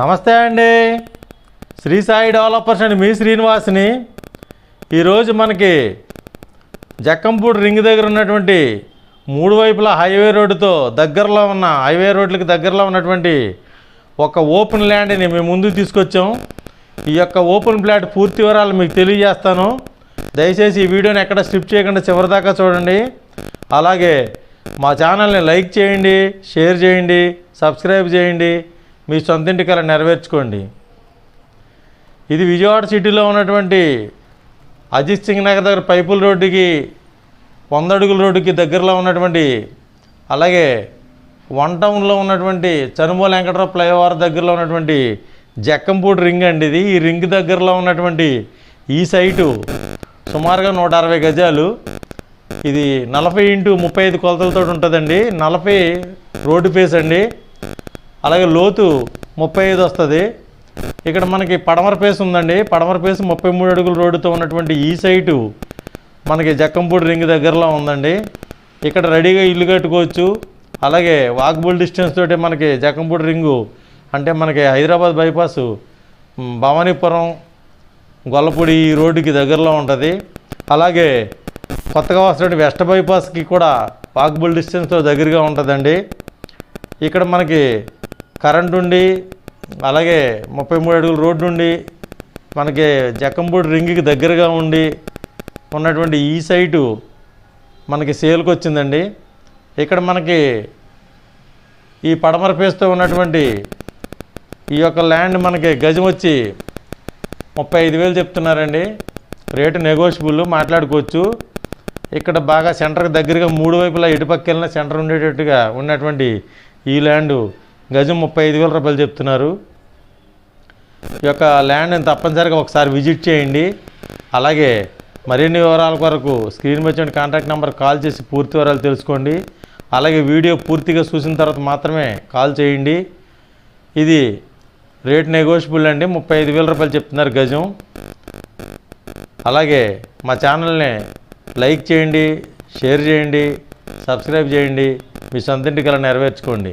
నమస్తే అండి. శ్రీ సాయి డెవలపర్స్ అండి మీ శ్రీనివాస్ని. ఈరోజు మనకి జక్కంపూడి రింగ్ దగ్గర ఉన్నటువంటి మూడు వైపులా హైవే రోడ్డుతో దగ్గరలో ఉన్న హైవే రోడ్లకి దగ్గరలో ఉన్నటువంటి ఒక ఓపెన్ ల్యాండ్ని మేము ముందుకు తీసుకొచ్చాం. ఈ యొక్క ఓపెన్ ప్లాట్ పూర్తి వివరాలు మీకు తెలియజేస్తాను. దయచేసి ఈ వీడియోని ఎక్కడ స్కిప్ చేయకుండా చివరిదాకా చూడండి. అలాగే మా ఛానల్ని లైక్ చేయండి షేర్ చేయండి సబ్స్క్రైబ్ చేయండి. మీ సొంతింటి కల నెరవేర్చుకోండి. ఇది విజయవాడ సిటీలో ఉన్నటువంటి అజిత్ సింగ్ నగర్ దగ్గర పైపుల రోడ్డుకి వంద అడుగుల రోడ్డుకి దగ్గరలో ఉన్నటువంటి అలాగే వన్ టౌన్లో ఉన్నటువంటి చనుమూల వెంకటరావు ఫ్లైఓవర్ దగ్గరలో ఉన్నటువంటి జక్కంపూడి రింగ్ అండి ఇది. ఈ రింగ్ దగ్గరలో ఉన్నటువంటి ఈ సైటు సుమారుగా నూట అరవై గజాలు. ఇది నలభై ఇంటూ ముప్పై ఐదు కొలతలతో ఉంటుందండి. నలభై రోడ్డు ఫేస్ అండి. అలాగే లోతు ముప్పై ఐదు వస్తుంది. ఇక్కడ మనకి పడమర పేస్ ఉందండి. పడమర పేస్ ముప్పై మూడు అడుగుల రోడ్డుతో ఉన్నటువంటి ఈ సైటు మనకి జక్కంపూడి రింగ్ దగ్గరలో ఉందండి. ఇక్కడ రెడీగా ఇల్లు కట్టుకోవచ్చు. అలాగే వాక్బుల్ డిస్టెన్స్ తోటి మనకి జక్కంపూడి రింగు అంటే మనకి హైదరాబాద్ బైపాస్ భవానీపురం గొల్లపూడి ఈ రోడ్డుకి దగ్గరలో ఉంటుంది. అలాగే కొత్తగా వస్తున్న వెస్ట్ బైపాస్కి కూడా వాక్బుల్ డిస్టెన్స్తో దగ్గరగా ఉంటుందండి. ఇక్కడ మనకి కరెంట్ ఉండి అలాగే ముప్పై మూడు అడుగుల రోడ్డు ఉండి మనకి జక్కంపూడి రింగ్కి దగ్గరగా ఉండి ఉన్నటువంటి ఈ సైటు మనకి సేల్కి వచ్చిందండి. ఇక్కడ మనకి ఈ పడమర పేస్తో ఉన్నటువంటి ఈ యొక్క ల్యాండ్ మనకి గజం వచ్చి ముప్పై ఐదు వేలు చెప్తున్నారండి. రేటు నెగోషియబుల్ మాట్లాడుకోవచ్చు. ఇక్కడ బాగా సెంటర్కి దగ్గరగా మూడు వైపులా ఇటుపక్క వెళ్ళిన సెంటర్ ఉండేటట్టుగా ఉన్నటువంటి ఈ ల్యాండ్ గజం ముప్పై ఐదు వేల రూపాయలు చెప్తున్నారు. ఈ యొక్క ల్యాండ్ని తప్పనిసరిగా ఒకసారి విజిట్ చేయండి. అలాగే మరిన్ని వివరాల కొరకు స్క్రీన్ వచ్చిన కాంటాక్ట్ నెంబర్ కాల్ చేసి పూర్తి వివరాలు తెలుసుకోండి. అలాగే వీడియో పూర్తిగా చూసిన తర్వాత మాత్రమే కాల్ చేయండి. ఇది రేట్ నెగోషియబుల్ అండి. ముప్పై ఐదు వేల రూపాయలు చెప్తున్నారు గజం. అలాగే మా ఛానల్ని లైక్ చేయండి షేర్ చేయండి సబ్స్క్రైబ్ చేయండి. మీ సొంతింటికి కల నెరవేర్చుకోండి.